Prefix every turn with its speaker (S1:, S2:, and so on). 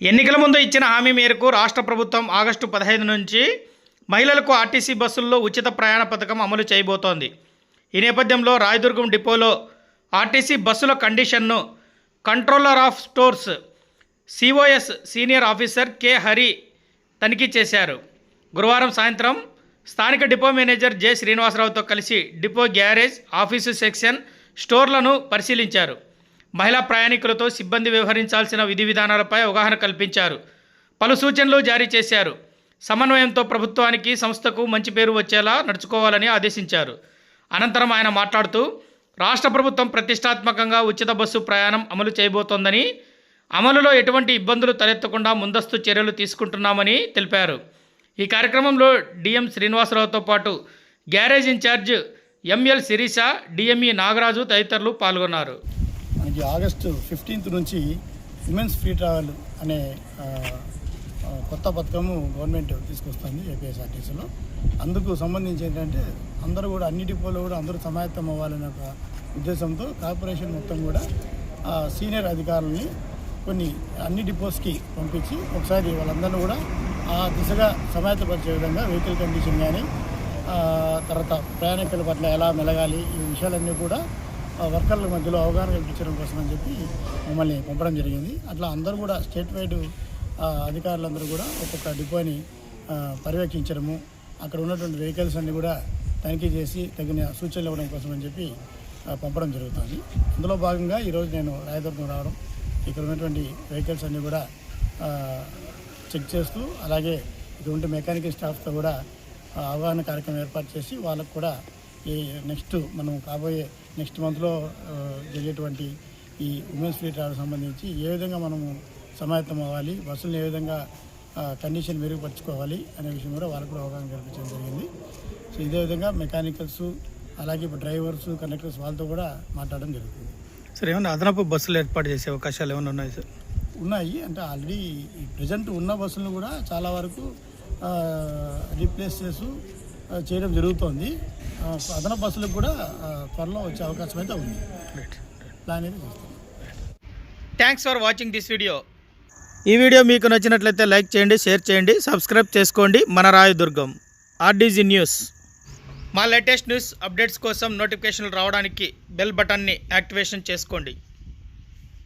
S1: ఎన్నికల ముందు ఇచ్చిన హామీ మేరకు రాష్ట్ర ప్రభుత్వం ఆగస్టు పదహైదు నుంచి మహిళలకు ఆర్టీసీ బస్సుల్లో ఉచిత ప్రయాణ పథకం అమలు చేయబోతోంది. ఈ నేపథ్యంలో రాయదుర్గం డిపోలో ఆర్టీసీ బస్సుల కండిషన్ను controller of stores COS senior officer K Hari తనిఖీ చేశారు. గురువారం సాయంత్రం స్థానిక డిపో మేనేజర్ జె శ్రీనివాసరావుతో కలిసి డిపో గ్యారేజ్ ఆఫీసు సెక్షన్ స్టోర్లను పరిశీలించారు. మహిళా ప్రయాణికులతో సిబ్బంది వ్యవహరించాల్సిన విధి విధానాలపై అవగాహన కల్పించారు. పలు సూచనలు జారీ చేశారు. సమన్వయంతో ప్రభుత్వానికి సంస్థకు మంచి పేరు వచ్చేలా నడుచుకోవాలని ఆదేశించారు. అనంతరం ఆయన మాట్లాడుతూ రాష్ట్ర ప్రభుత్వం ప్రతిష్టాత్మకంగా ఉచిత బస్సు ప్రయాణం అమలు చేయబోతోందని అమలులో ఎటువంటి ఇబ్బందులు తలెత్తకుండా ముందస్తు చర్యలు తీసుకుంటున్నామని తెలిపారు. ఈ కార్యక్రమంలో డిఎం శ్రీనివాసరావుతో పాటు garage in-charge ML Sirisha DME Nagaraju తదితరులు పాల్గొన్నారు.
S2: మనకి ఆగస్టు ఫిఫ్టీన్త్ నుంచి ఉమెన్స్ ఫ్రీ ట్రావెల్ అనే కొత్త పథకము గవర్నమెంట్ తీసుకొస్తుంది ఏపీఎస్ఆర్టీసీలో. అందుకు సంబంధించి ఏంటంటే అందరూ కూడా అన్ని డిపోలో కూడా అందరూ సమాయత్తం అవ్వాలనే ఒక ఉద్దేశంతో కార్పొరేషన్ మొత్తం కూడా ఆ, సీనియర్ అధికారులని కొన్ని అన్ని డిపోస్కి పంపించి ఒకసారి వాళ్ళందరినీ కూడా ఆ దిశగా సమాయత్తపరిచే విధంగా వెహికల్ కండిషన్ కానీ తర్వాత ప్రయాణికుల పట్ల ఎలా మెలగాలి ఈ విషయాలన్నీ కూడా వర్కర్ల మధ్యలో అవగాహన కల్పించడం కోసం అని చెప్పి మమ్మల్ని పంపడం జరిగింది. అట్లా అందరూ కూడా స్టేట్ వైడ్ ఆ, అధికారులందరూ కూడా ఒక్కొక్క డిపోని పర్యవేక్షించడము అక్కడ ఉన్నటువంటి వెహికల్స్ అన్ని కూడా తనిఖీ చేసి తగిన సూచనలు ఇవ్వడం కోసం అని చెప్పి పంపడం జరుగుతుంది. అందులో భాగంగా ఈరోజు నేను రాయదుర్గం రావడం ఇక్కడ ఉన్నటువంటి వెహికల్స్ అన్నీ కూడా చెక్ చేస్తూ అలాగే ఇక్కడ ఉంటే మెకానికల్ స్టాఫ్తో కూడా అవగాహన కార్యక్రమం ఏర్పాటు చేసి వాళ్ళకు కూడా ఈ నెక్స్ట్ మనం కాబోయే నెక్స్ట్ మంత్లో జరిగేటువంటి ఈ ఉమెన్స్ ఫ్రీ ట్రావెల్ సంబంధించి ఏ విధంగా మనము సమాయత్తం అవ్వాలి బస్సులను ఏ విధంగా కండిషన్ మెరుగుపరుచుకోవాలి అనే విషయం కూడా వాళ్ళకు కూడా అవగాహన కల్పించడం జరిగింది. సో ఇదే విధంగా మెకానికల్స్ అలాగే ఇప్పుడు డ్రైవర్స్ కండక్టర్స్ వాళ్ళతో కూడా మాట్లాడడం జరుగుతుంది.
S1: సార్ ఏమైనా అదనపు బస్సులు ఏర్పాటు చేసే అవకాశాలు ఏమైనా ఉన్నాయి సార్?
S2: ఉన్నాయి. అంటే ఆల్రెడీ ప్రజెంట్ ఉన్న బస్సులను కూడా చాలా వరకు రీప్లేస్ చేస్తూ చేయడం జరుగుతోంది. అదనపు బస్సులకు కూడా త్వరలో వచ్చే అవకాశం అయితే ఉంది. ప్లాన్ అయితే చేస్తాం.
S1: Thanks for watching this video ఈ వీడియో మీకు నచ్చినట్లయితే లైక్ చేయండి షేర్ చేయండి సబ్స్క్రైబ్ చేసుకోండి. మన రాయదుర్గం ఆర్డీజీ న్యూస్ మా లేటెస్ట్ న్యూస్ అప్డేట్స్ కోసం నోటిఫికేషన్లు రావడానికి బెల్ బటన్ని యాక్టివేషన్ చేసుకోండి.